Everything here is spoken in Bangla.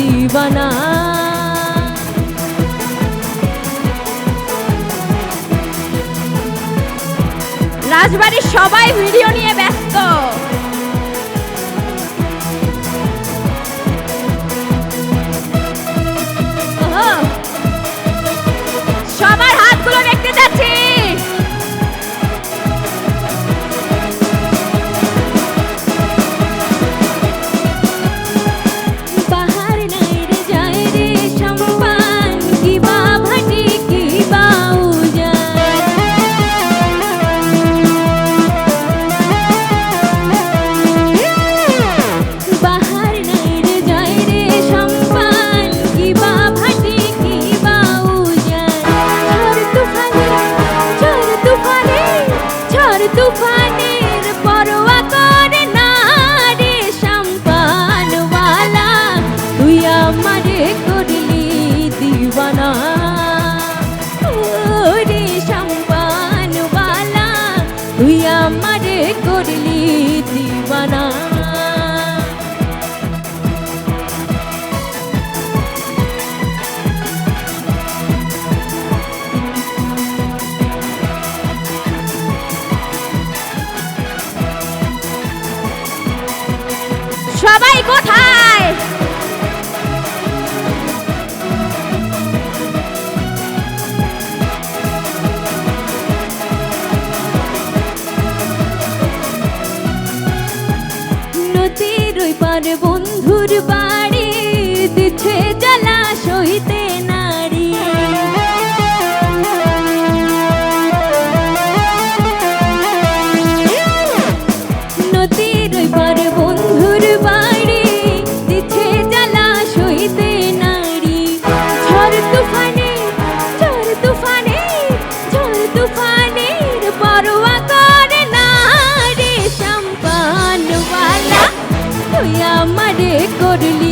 দিবানা রাজবাড়ির সবাই ভিডিও নিয়ে ব্যস্ত। তুফানের পরোয়া করে না রে সম্পানওয়ালা তুই আমারে করলি দিওয়ানা। রে সম্পানওয়ালা তুই আমারে করলি দিওয়ানা। নদীর ওই পারে বন্ধুর বা de.